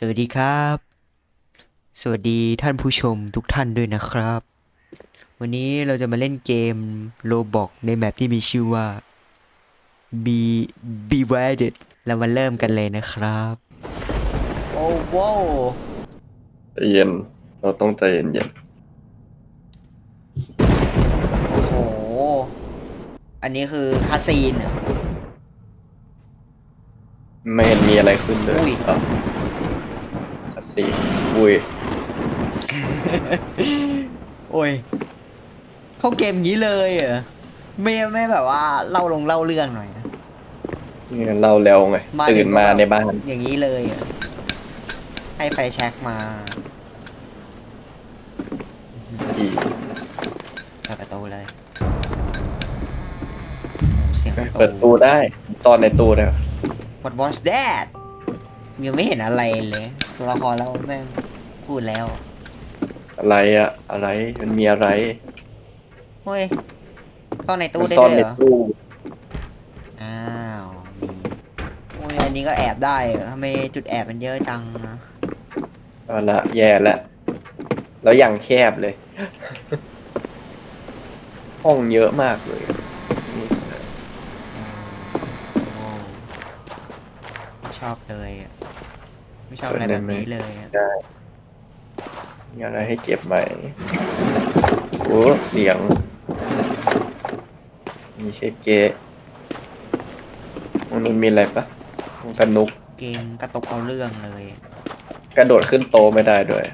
สวัสดีครับ สวัสดีท่านผู้ชมทุกท่านด้วยนะครับ วันนี้เราจะมาเล่นเกมโ o บอกในแมปที่มีชื่อว่า Be Be w i d e d เรามาเริ่มกันเลยนะครับ โอ้โว้วใจเย็น เราต้องใจเย็นโอ้โห อันนี้คือคาซีนเหรอ ๆไม่เห็นมีอะไรขึ้นเลยอุ้ยอะคัดซี นอุ้ย โอ้ย เข้าเกมงี้เลยเหรอไม่ไม่แบบว่าเล่าลงเล่าเรื่องหน่อยนะนี่เล่าแล้วไงมาตื่ถึนงมาแบบในบ้าน อย่างนี้เลยเหรอให้ไฟแช็กมาอีกเปิดประตูเลย เสียงประเปิดตูตู้ได้ซ่อนในตู้ได้ What was that ยังไม่เห็นอะไรเลยตัวละครเราแม่งพูดแล้วอะไรอะอะไรมันมีอะไรเฮ้ยซ่อนในตู้มันได้ซ่อนด้วยในเหรอตู้อ้าวมีโอ้ยอันนี้ก็แอบได้เหรอทำไมจุดแอบมันเยอะจังนะเอาละแย่ละแล้วอย่างแคบเลย ห้องเยอะมากเลยนี่โอ้ไม่ชอบเลยอะ ไม่ชอบอะไรแบบนี้เลยอะได้มีอะไรให้เก็บไหมโอ้เสียงมีเชเกะตรงนู้นมีอะไรปะตรงสนุก เกมกระตุกเอาเรื่องเลย กระโดดขึ้นโตะไม่ได้ด้วย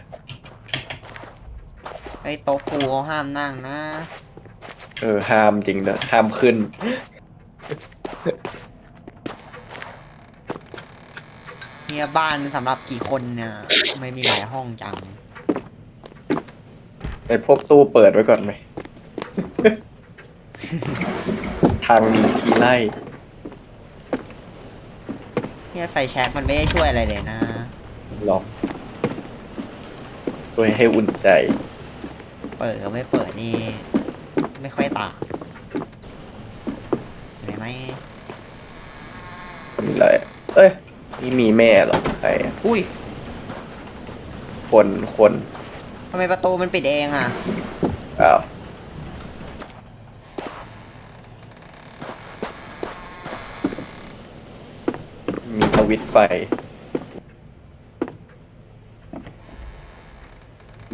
ไอ้โต๊ะปูเขาห้ามนั่งนะ เออห้ามจริงนะห้ามขึ้น เนี่ยบ้านสำหรับกี่คนเนี่ยทำไม่มีหลายห้องจังในพวกตู้เปิดไว้ก่อนไหม ทางมีทีไล่เนี่ยไฟแช็กมันไม่ได้ช่วยอะไรเลยนะล็อกช่วยให้อุ่นใจ เปิดกับไม่เปิดนี่ ไม่ค่อยต่างเห็นไหมมีอะไร เอ้ย นี่มีแม่เหรอใครอะอุ้ยคนคนทำไมประตูมันปิดเองอะ อ้าวมีสวิตช์ไฟ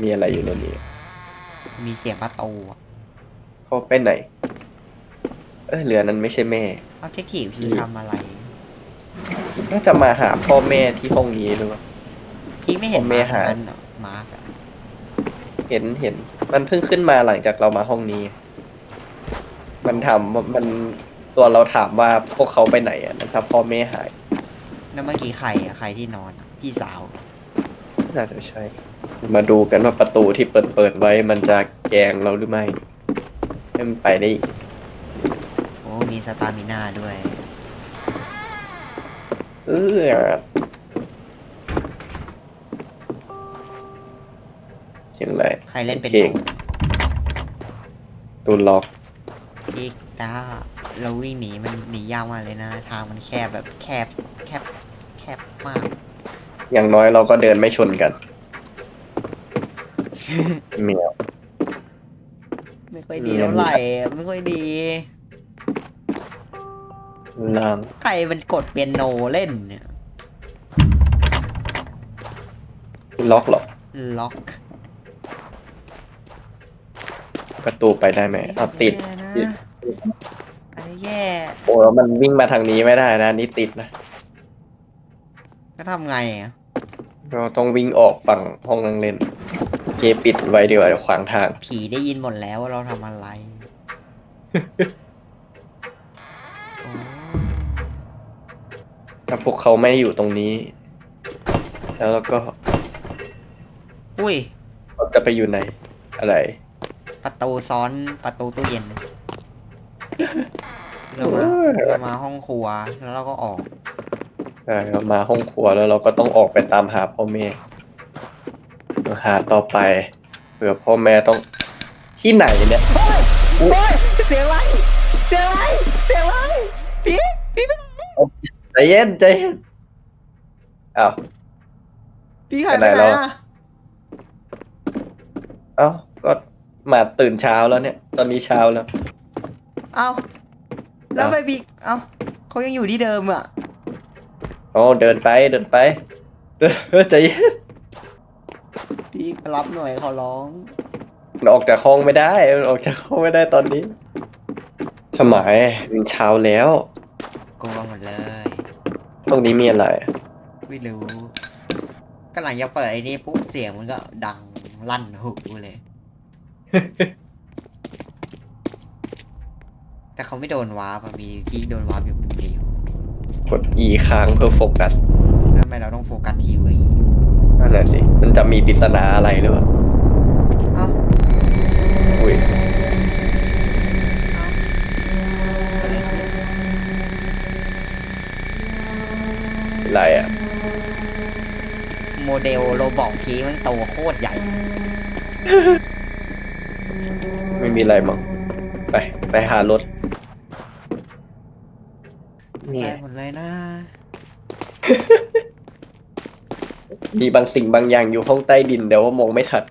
มีอะไรอยู่ในนี้ มีเสียงประตูอะเขาไปไหน เอ้ยเรือนั้นไม่ใช่แม่ เอาเทคนิคคือทำอะไร น่าจะมาหาพ่อแม่ที่ห้องนี้หรือเปล่า พี่ไม่เห็นผมไม่มาร์คหานั้นเหรอมาร์กอะเห็นเห็น มันเพิ่งขึ้นมาหลังจากเรามาห้องนี้ มันถามว่ามันตัวเราถามว่าพวกเขาไปไหนอะนะครับพ่อแม่หายแล้วเมื่อกี้ใครอะใครที่นอนอะพี่สาว น่าจะใช่ มาดูกันว่าประตูที่เปิดเปิดไว้ มันจะแกล้งเราหรือไม่ให้มันไปได้อีกโอ้มีสตามิน่าด้วย เออเสียงอะไรใครเล่นเป็นเก่งตูนล็อกอีกตาเราวิ่งหนีมันหนียากมากเลยนะ ทางมันแคบแบบแคบแคบแคบมาก อย่างน้อยเราก็เดินไม่ชนกันเหมียวไม่ค่อยดีเท่าไหร่อะไม่ค่อยดี ล่างใครมันกดเปียโนเล่นเนี่ยล็อกเหรอ ล็อกประตูไปได้ไหมเอาติดแย่ติดนะอันนี้แย่โอ้แล้วมันวิ่งมาทางนี้ไม่ได้นะอันนี่ติดนะก็ทำไงอะเราต้องวิ่งออกฝั่งห้องนั่งเล่น เกมปิดไว้ดีกว่าเดี๋ยวขวางทาง ผีได้ยินหมดแล้วว่าเราทำอะไร ถ้าพวกเขาไม่อยู่ตรงนี้ แล้วเราก็อุ้ย เราจะไปอยู่ไหนอะไร ประตูซ้อนประตูตู้เย็น เรามาเรามาห้องครัวแล้วเราก็ออก ใช่เรามาห้องครัวแล้วเราก็ต้องออกไปตามหาพ่อแม่หาต่อไปเผื่อพ่อแม่ต้องที่ไหนเนี่ยโอ้ยเสียงอะไรเสียงอะไรเสียงอะไรพี่พี่เป็น ใจเย็นใจเย็นอ้าว พี่หายไปไปไหนไหนแล้วอะเอ้าก็มาตื่นเช้าแล้วเนี่ย ตอนนี้เช้าแล้ว เอ้าแล้วเอ้าไปพี่เอ้าเขายังอยู่ที่เดิมอะโอ้เดินไปเดินไปเออใจเย็นพี่ไปรับหน่อยขอร้องมันออกจากห้องไม่ได้มันออกจากห้องไม่ได้ตอนนี้สมัยมันเช้าแล้วกลัวหมดเลย ตรงนี้มีอะไร ไม่รู้ก็หลังจากเปิดไอ้นี่ปุ๊บเสียงมันก็ดังลั่นหูเลย แต่เขาไม่โดนวาร์ปอะมีที่โดนวาร์ปอยู่คนเดียวกด E ค้างเพื่อโฟกัสแล้วทำไมเราต้องโฟกัสทีวีนั่นแหละสิ มันจะมีปริศนาอะไรหรือเปล่า เอ้า อุ้ย อะไรอะ โมเดลโรบอกพีมันโตโคตรใหญ่ ไม่มีอะไรมั้งไป ไปหารถนี่ใจหมดเลยนะ มีบางสิ่งบางอย่างอยู่ห้องใต้ดินเดี๋ยวว่ามองไม่ทัน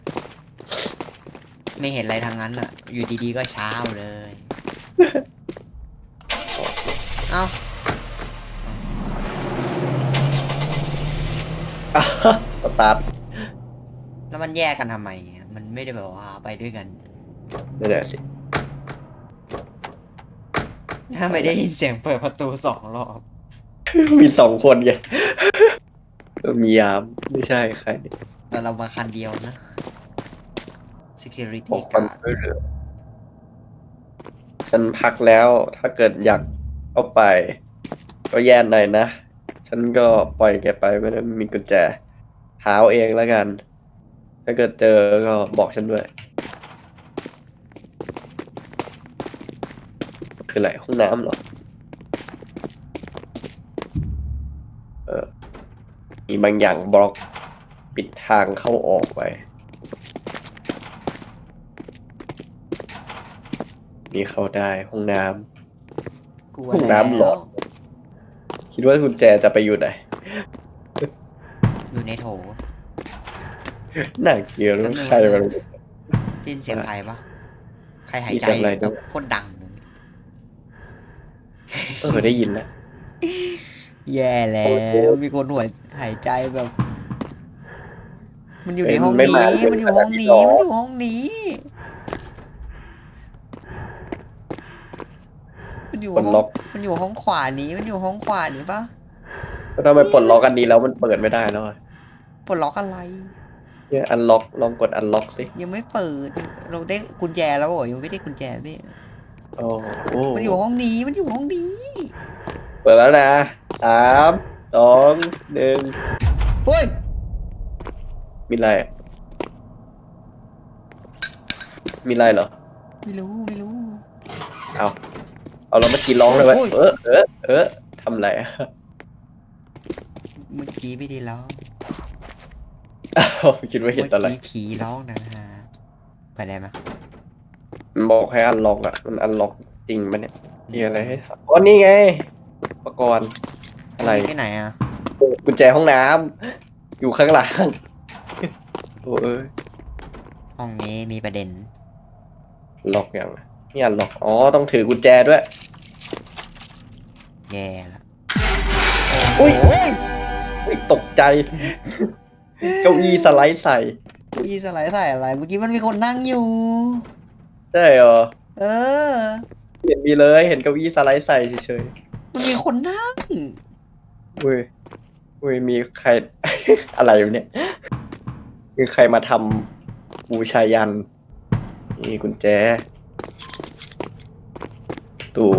ไม่เห็นอะไรทางนั้นอะ อยู่ดีๆก็เช้าเลย เอ้า อะ สตาร์ทแล้วมันแยกกันทำไมอะมันไม่ได้แบบว่าไปด้วยกัน นั่นแหละสิ ถ้าไม่ได้ยินเสียงเปิดประตูสองรอบ มีสองคนไง มียาม ไม่ใช่ใครเนี่ยแต่เรามาคันเดียวนะ บ security อกความ guard ช่วยเหลือฉันพักแล้ว ถ้าเกิดอยากเข้าไป ก็แย่หน่อยนะ ฉันก็ปล่อยแกไปไม่ได้มีกุญแจ หาเอาเองแล้วกัน ถ้าเกิดเจอก็บอกฉันด้วย คืออะไรห้องน้ำเหรอ เออ มีบางอย่างบล็อกปิดทางเข้าออกไป นี่เข้าได้ห้องน้ำกลัวห้องน้ำหลแล้อวด คิดว่ากุญแจจะไปอยู่ไหนอยู่ในโถน่าเกลียดแป๊บนึงใครมันได้ยินเสียงใครปะใครหายมีใจเสียงอะไรแบด้บวยโคตรดังเลยเออได้ยินแล้วแย่แล้โอ้โหวมีคนหัวหายใจแบบ มันอยู่ในเป็นห้องไม่นี้มามันอยู่ห้องนี้เป็นขนาดนี้หรอมันอยู่ห้องนี้ มันอยู่ปลดห้องล็อก มันอยู่ห้องขวานี้มันอยู่ห้องขวานี้ปะก็ทำไมปลดล็อกอันนี้แล้วมันเปิดไม่ได้แล้วอะปลดล็อกอะไร เนี่ยอันล็อกลองกดอันล็อกสิยังไม่เปิด เราได้กุญแจแล้วเหรอยังไม่ได้กุญแจพี่โอ้โหมันอยู่ห้องนี้มันอยู่ห้องนี้ เปิดแล้วนะสามสองหนึ่งเฮ้ย มีอะไรอะมีอะไรเหรอ ไม่รู้ไม่รู้ เอา เอาเรามากินร้องเลยไหมโอ้ยเออเออเออทำไรอะเมื่อกี้ไม่ได้ร้องอ้าวคิดว่าเห็นเมื่ออะไรกี้ผีร้องนะฮะไปได้ไหมมันบอกให้อันล็อกอะมันอันล็อกจริงปะเนี่ยมีอะไรให้ทำอ๋อนี่ไงอุปกรณ์อะไรที่ไหนอะกุญแจห้องน้ำอยู่ข้างหลังโอ้เอ้ยห้องนี้มีประเด็น ล็อกยัง อะนี่อันล็อกอ๋อต้องถือกุญแจด้วยแย่ละอุ้ยอุ๊ยตกใจ เก้าอี้สไลด์ใส่พี่สไลด์ใส่อะไร เมื่อกี้มันมีคนนั่งอยู่ ใช่เหรอเออ เห็นมีเลยเห็นเก้าอี้สไลด์ใส่เฉยมันมีคนนั่ง ๆอุ้ยอุ้ยมีใคร อะไรอยู่เนี่ยมีใครมาทำบูชายันนี่กุญแจ ตู้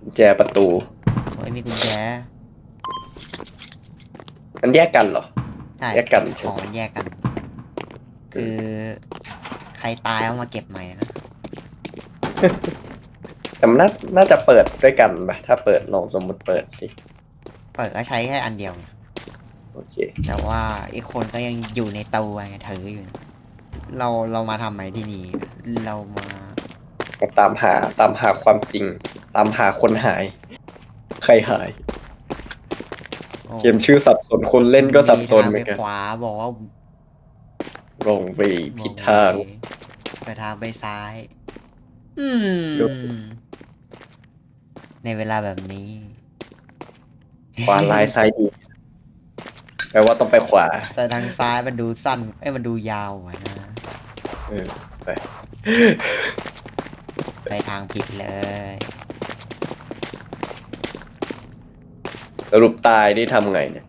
กุญแจประตู โอ้ยมีกุญแจมันแยกกันเหรอ ใช่แยกกันใช่ของไหมมันแยกกัน คือ ใครตายเอามาเก็บใหม่นะแต่มันน่าน่าจะเปิดด้วยกันปะถ้าเปิดลองสมมติเปิดสิ เปิดก็ใช้แค่อันเดียวไงโอเค แต่ว่าอีกคนก็ยังอยู่ในตัวไงถืออยู่ เราเรามาทำไหมที่นี่เรามามา ตามหาตามหาความจริง ตามหาคนหาย ใครหาย โอ้เกมชื่อสับสส่วนคนเล่นก็สับสนมีเหมืทาองนกันไปขวาบอกว่าลงไปผิดทาง ไปทางไปซ้าย อืมดูในเวลาแบบนี้ขวาลายซ้ายดีแปลว่าต้องไปขวา แต่ทางซ้ายมันดูสั้น เอ้ยมันดูยาวอะนะ เออไป ไปทางผิดเลย สรุปตายนี่ทำไงเนี่ย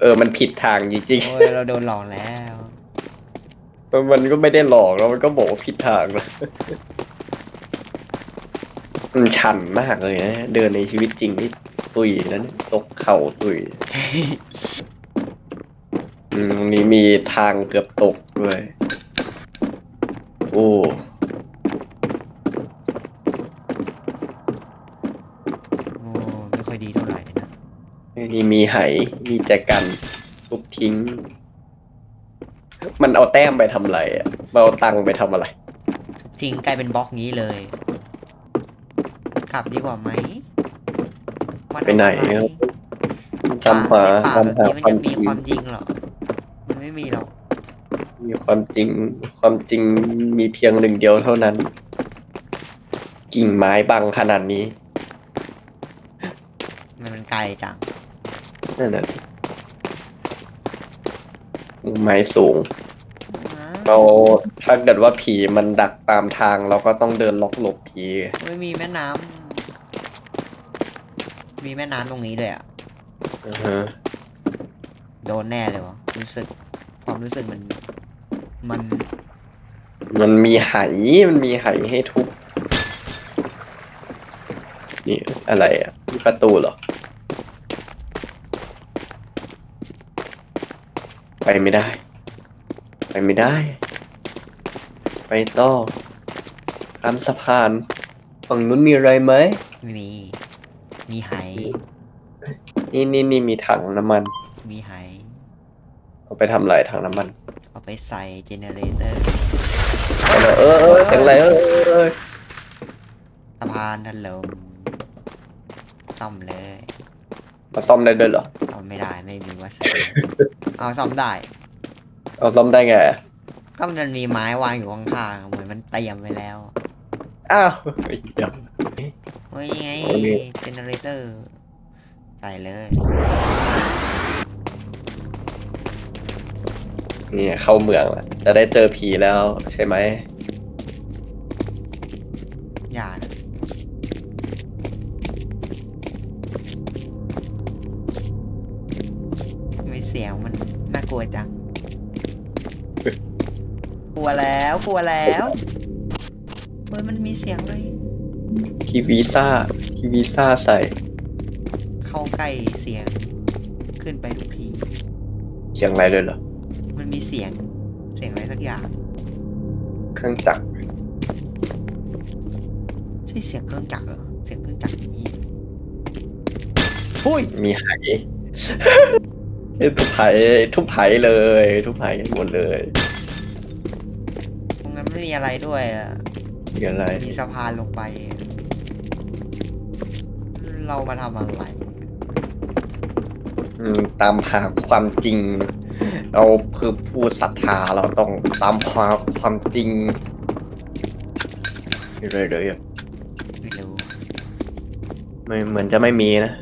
เออมันผิดทางจริงโอ้ยเราโดนหลอกแล้ว ๆ มันก็ไม่ได้หลอกแล้วมันก็บอกว่าผิดทางนะมันชันมากเลยนะเดินในชีวิตจริงนี่ตุยนั้นตกเข่าตุยอืมตรงนี้มีทางเกือบตกด้วย โอ้โอ้ นี่มีไหมีแจกันทุบทิ้ง มันเอาแต้มไปทำอะไรอะมันเอาตังค์ไปทำอะไรทุกทิ้งกลายเป็นบล็อกงี้เลย กลับดีกว่าไหมมาทำไปไหนอะครับป่าตามหาในป่าตามแบบหานี้มันความจะจมีริงความจริงเหรอ มันไม่มีหรอก มีความจริง ความจริงมีเพียงหนึ่งเดียวเท่านั้น กิ่งไม้บังขนาดนี้ มันมันไกลจัง นั่นน่ะสิกิ่งไม้สูง เราถ้าเกิดว่าผีมันดักตามทางเราก็ต้องเดินล็อกหลบผีไม่มีแม่น้ำมีแม่น้ำตรงนี้เลยอะอือฮะโดนแน่เลยวะรู้สึกความรู้สึกมัน มัน มันมีไหมันมีไหให้ทุบนี่อะไรอะมีประตูเหรอ ไปไม่ได้ ไปไม่ได้ ไปต่อข้ามสะพาน ฝั่งนู้นมีอะไรไหม ไม่มี มีไหนี่นี่นี่มีถังน้ำมัน มีไหเอาไปทำอะไรถังน้ำมัน เอาไปใส่เจเนเรเตอร์ เอาเลยเออเออเสียงอะไรเออเออเออสะพานถล่มซ่อมเลย มาซ่อมได้ด้วยเหรอ ซ่อมไม่ได้ไม่มีวัสดุเอาซ่อมได้ เอาซ่อมได้ไง ก็มันมีไม้วางอยู่ข้างๆเหมือนมันเตรียมไว้แล้วอ้าวไอ้เหี้ยเฮ้ยไงโอเค เจเนเรเตอร์ใส่เลยเนี่ยเข้าเมืองแล้วจะได้เจอผีแล้วใช่ไหม กลัวแล้วเฮ้ยมันมีเสียงเลย ทีวีซ่าทีวีซ่าใส่ เข้าใกล้เสียง ขึ้นไปทุกที เสียงอะไรเลยเหรอ มันมีเสียง เสียงอะไรสักอย่าง เครื่องจักรใช่เสียงเครื่องจักรเหรอ เสียงเครื่องจักรอย่างนี้หุ้ย มีไหเอ้ยทุบไหทุบไหเลย ทุบไหหมดเลยตรงนั้นไม่มีอะไรด้วยอะมีอะไร มีสะพานลงไป เรามาทำอะไรอืมตามหาความจริง เราคือผู้ศรัทธาเราต้องตามหาความจริงเรื่อยๆอะไม่รู้ไม่เหมือนจะไม่มีนะ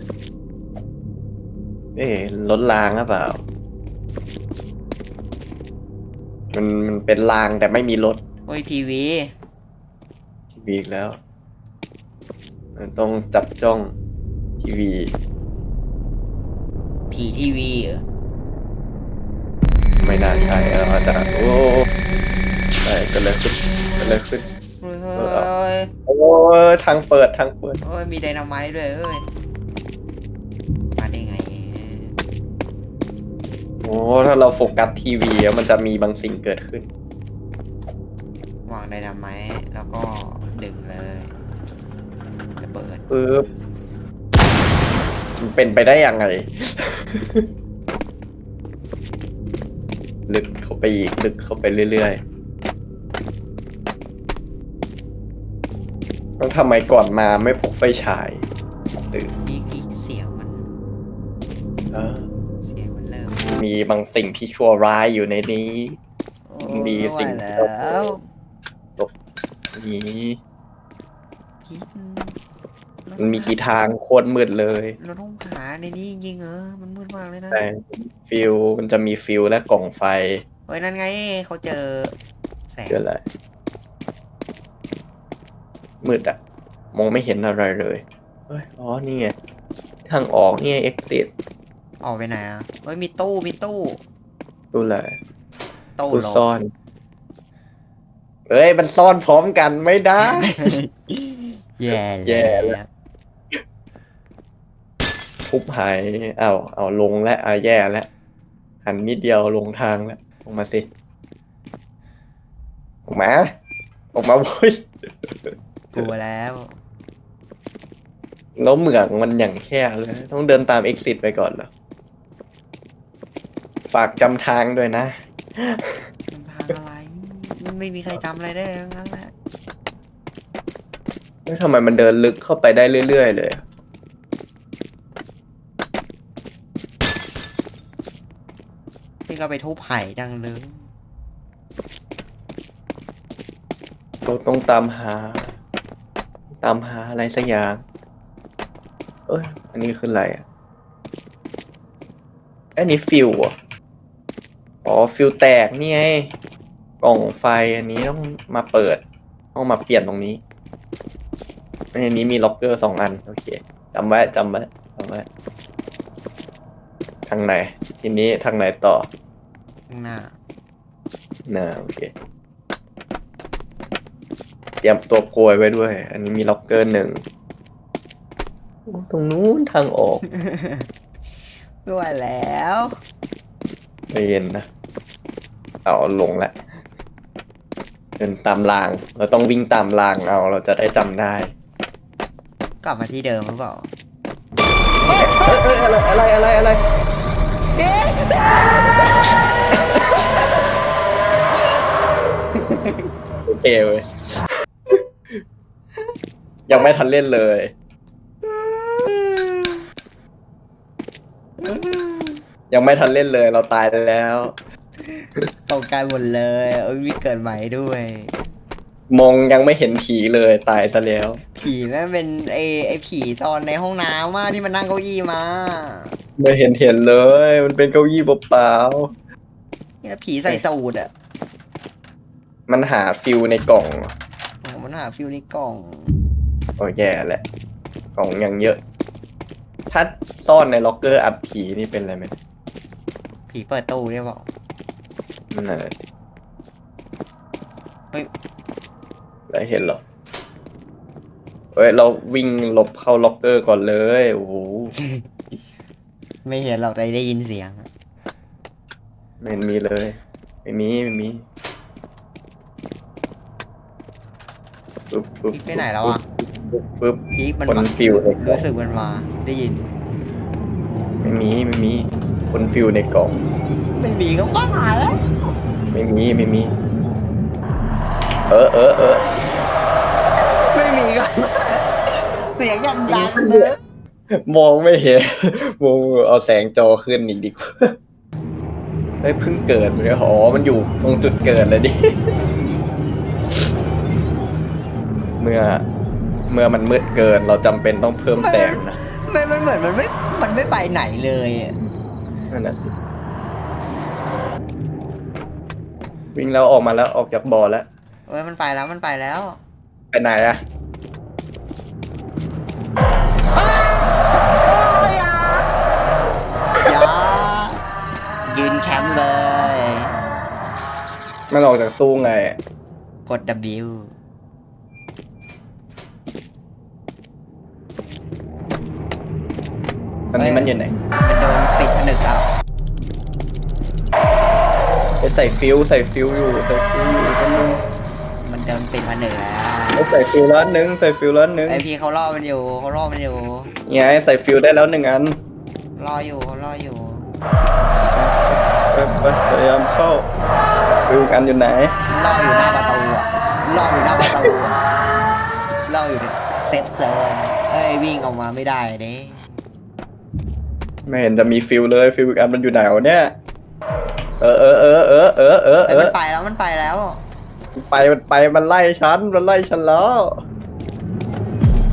เอ๊ะรถรางหรือเปล่า มันมันเป็นรางแต่ไม่มีรถโอ้ยทีวีทีวีอีกแล้วมันต้องจับจ้องทีวี ผีทีวีเหรอไม่น่าใช่แล้วอาจจะโอ้ใช่เก็เลยขึ้นเก็เลยขึ้นเฮ้ยเอเฮ้ยโอ้ยทางเปิดทางเปิดเฮ้ยมีไดนาไมต์ด้วยเอ้ยมาได้ไงโอ้ถ้าเราโฟกัสทีวีแล้วมันจะมีบางสิ่งเกิดขึ้นวาง ไดนาไมต์แล้วก็ดึงเลยระเบิดปึ๊บมันเป็นไปได้ยังไง ลึกเข้าไปอีกลึกเข้าไปเรื่อยๆแล้วทำไมก่อนมาไม่พกไฟฉายสื่ออีกอีกเสียงมันเออเสียงมันเริ่มมีบางสิ่งที่ชั่วร้ายอยู่ในนี้โอ้ดีไม่ไหวสิ่งแล้ว นี่พี่มันมีกี่ทางโคตรมืดเลยเราต้องหาในนี้จริงๆเหรอมันมืดมากเลยนะแต่ฟิลมันจะมีฟิลและกล่องไฟเฮ้ยนั่นไงเขาเจอแสงเจออะไรมืดอะมองไม่เห็นอะไรเลยเฮ้ยอ๋อนี่ไงทางออกนี่ไง exit ออกไปไหนอะเฮ้ยมีตู้มีตู้ดูเลยตู้ตู้ลงซ่อน เอ้ย มันซ่อนพร้อมกันไม่ได้ แย่แย่แล้แล้ววทุบหายเอาเอาลงและอะแย่แล้วหันนิดเดียวลงทางแล้วออกมาสิออกมาออกมาเว้ยกลัวแล้ว แล้วเหมืองมันอย่างแค่เลย ต้องเดินตาม exit ไปก่อนเหรอฝากจำทางด้วยนะ มันทางอะไรมัน ไม่มีใครจำอะไรได้ทั้งนั้นแหละแล้วทำไมมันเดินลึกเข้าไปได้เรื่อยๆเลยอะพี่ก็ไปทุบไผ่ดังเลยเราต้องตามหา ตามหาอะไรสักอย่างเอ้ยอันนี้คืออะไรอะอันนี้ฟิวเหรอะอ๋อฟิวแตกนี่ไง กล่องไฟอันนี้ต้องมาเปิด ต้องมาเปลี่ยนตรงนี้อันนี้มีล็อกเกอร์สองอัน โอเคจำไว้จำไว้จำไว้ ทางไหน ทีนี้ทางไหนต่อข้างหน้าน่าโอเค เตรียมตัวโกยไว้ด้วย อันนี้มีล็อกเกอร์หนึ่งโอ้ตรงนู้นทางออกไม่ไหวแล้วใจเย็นนะ เอาลงละ เดินตามราง เราต้องวิ่งตามรางเอาเราจะได้จำได้กลับมาที่เดิมหรือเปล่าเอ้ยเอ้ยอะไรอะไรอะไรอะไรโอเคเว้ยยังไม่ทันเล่นเลย ยังไม่ทันเล่นเลยเราตายแล้ว ตกใจหมดเลยเอ้ยมีเกิดใหม่ด้วย มองยังไม่เห็นผีเลยตายซะแล้ว ผีแม่งเป็นไอไอผีตอนในห้องน้ำว่าที่มันนั่งเก้าอี้มาไม่เห็นเห็นเลย มันเป็นเก้าอี้เปล่าเนี่ยผีใส่สูทอะๆมันหาฟิวในกล่องโอ้มันหาฟิวในกล่องโอ้แย่แหละกล่องยังเยอะ ถ้าซ่อนในล็อกเกอร์อัดผีนี่เป็นอะไรไหมผีเปิดตู้ได้เปล่า นั่นแหละเฮ้ย แล้วเห็นเหรอเฮ้ย เราวิ่งหลบเข้าล็อกเกอร์ก่อนเลย โอ้โหไม่เห็นหรอกแต่ได้ยินเสียงอะไม่เห็นมีเลย ไม่มี ไม่มีฟึบฟึบไปไหนแล้วอะฟึบฟึบพีคมันคนมาฟิวในกล่องรู้สึกมันมาได้ยิน ไม่มี ไม่มี คนฟิวในกล่อง ไม่มีก็บ้าแล้วไม่มีไม่มี เออเออเออไม่มีก็เสียงอย่างดังเลยมองไม่เห็นมองเอาแสงจอขึ้นอีกดีกว่าเฮ้ยเพิ่งเกิดเลยอ๋อมันอยู่ตรงจุดเกิดเลยดิ เมื่อเมื่อมันมืดเกินเราจำเป็นต้องเพิ่มแสงนะไม่มันเหมือนมันไม่ มันไม่ไปไหนเลยอะ นั่นน่ะสิ วิ่งแล้วออกมาแล้วออกจากบ่อแล้วเว้ยมันไปแล้วมันไปแล้ว ไปไหนอะอย่ายืนแคมป์เลย มันออกจากตู้ไงอะกด W ตอนนี้มันอยู่ไหนมันโดนติดผนึกแล้วไปใส่ฟิวใส่ฟิวอยู่ใส่ฟิวอยู่กันนึงมันโดนติดผนึกแล้วไปใส่ฟิวแล้วหนึ่งใส่ฟิวแล้วหนึ่งไอพี่เขาล่อมันอยู่เขาล่อมันอยู่ไงใส่ฟิวได้แล้วหนึ่งอันรออยู่เขารออยู่ไปไปพยายามเข้าฟิวอีกอันอยู่ไหนล่ออยู่หน้าประตูอะล่ออยู่หน้าประตูอะล่ออยู่ในเซฟโซนเอ้ยวิ่งออกมาไม่ได้เด้ ไม่เห็นจะมีฟิลเลยฟิลอีกอันมันอยู่ไหนวะเนี่ยเออเออเออเออเออเออเอ้เอยมันอไปแล้วมันไปแล้ว ไปมันไปมันไล่ฉันมันไล่ฉันแล้ว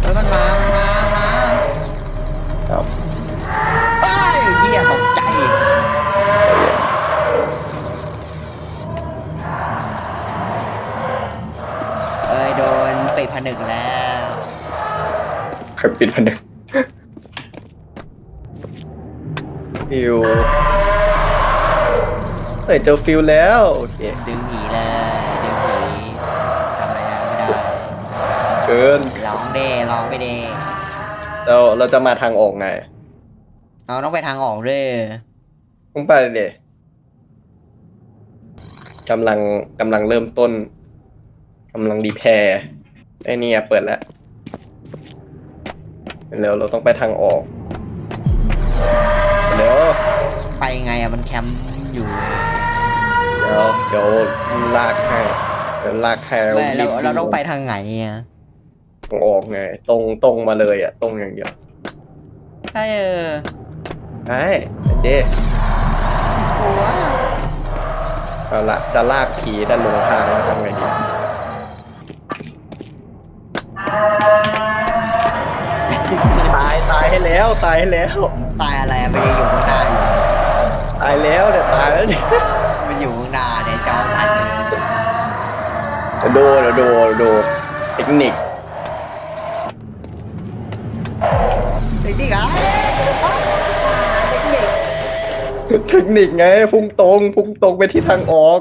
เฮ้ยมันมามันมามาครับเอ้ยเฮียตกใจเอ้ยโดนปิดผนึกแล้วใครปิดผนึก ฟิลเฮ้ยเจอฟิลแล้วโอเคดึงผีเลยดึงผีทำอะไรไม่ได้เกินร้องเด้ร้องไปเด้เราเราจะมาทางออกไง เราต้องไปทางออกด้วยพุ่งไปเดยกำลังกำลังเริ่มต้นกำลังรีแพร์ไอ้นี่อะเปิดแล้วเร็วเราต้องไปทางออกเร็ว ไปไงอะมันแคมป์อยู่เลยเดี๋ยวเดี๋ยวลากให้เดี๋ยวลากให้ไม่เราบเราต้องไปทางไหนอะทางออกไง ตรงตรงมาเลยอะ ตรงอย่างเดียวใช่เออใช่เจ๊กลัวเอาละจะลากผีด้านลงทางแล้วทำไงดี ตายตายให้แล้วตายให้แล้ว ตายอะไรอะมันยังอยู่ข้างหน้าอยู่ตายแล้วเนี่ยตายแล้วเนี่ยมันอยู่ข้างหน้าเนี่ยจอทันเดี๋ยวดูเดี๋ยวดูเดี๋ยวดูเทคนิคเด็กนี่เหรอเทคนิคไงพุ่งตรงพุ่งตรงไปที่ทางออก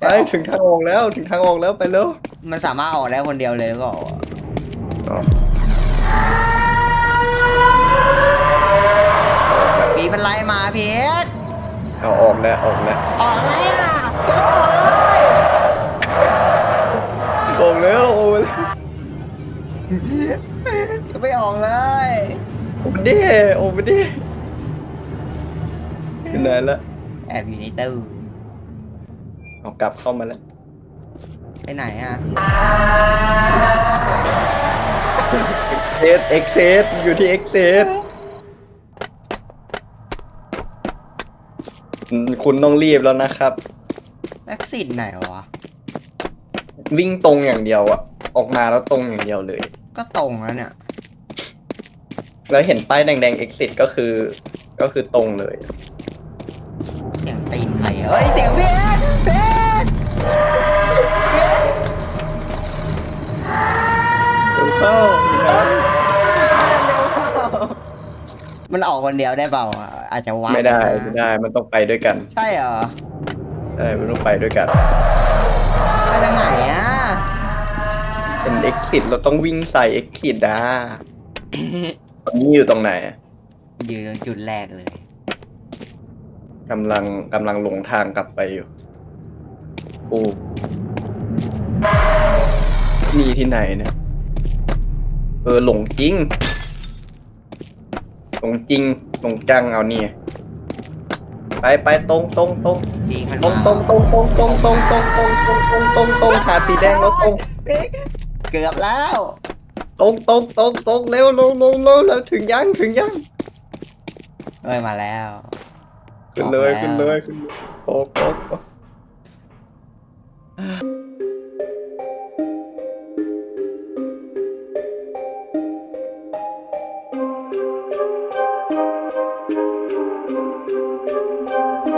ไปถึงทางออกแล้วถึงทางออกแล้วไปแล้วมันสามารถออกได้คนเดียวเลยหรือเปล่า อ๋อ ผีมันไล่มาเพชรเอาออกแล้วออกแล้วออกอะไรอะออกแล้วโอ้ยจะไม่ออกเลยโอ้ยดิโอ้ยดิขึ้นไหนแล้วแอบอยู่ในตู้เอากลับเข้ามาแล้วไปไหนอะเซสเอ็กเซสอยู่ที่เอ็กเซส คุณต้องรีบแล้วนะครับ แม็กซิตไหนวะ วิ่งตรงอย่างเดียวอะออกมาแล้วตรงอย่างเดียวเลย ก็ตรงแล้วเนี่ย แล้วเห็นป้ายแดงๆ exit ก็คือ ก็คือตรงเลย เสียงตีนใครอะเฮ้ยเสียงเพชรเพชรเดี๋ยวเข้านะมันออกคนเดียวได้เปล่าอะ อาจจะวัดไม่ได้นะไม่ได้มันต้องไปด้วยกัน ใช่เหรอใช่มันต้องไปด้วยกันไปทางไหนอะเป็น exit เราต้องวิ่งใส่ exit ด้าตอนนี้อยู่ตรงไหนอยู่ตรงจุดแรกเลยกำลังกำลังหลงทางกลับไปอยู่โอ้นี่ที่ไหนเนี่ยเออหลงจริงหลงจริง หลงจังเอานี่ไปไปตรงตรงตรงดีมันตรงมาตรงตรงตรงตรงตรงตรงตรงตรงตรงตรงตรงหาสีแดงแล้วตรงเกือบแล้วตรงตรงตรงตรงเร็วเร็วเร็วเร็วแล้วถึงยังถึงยังเอ้ยมาแล้วขึ้นเลยออกแล้วขึ้นเลยขึ้นเลยโอ้โหโอ้โห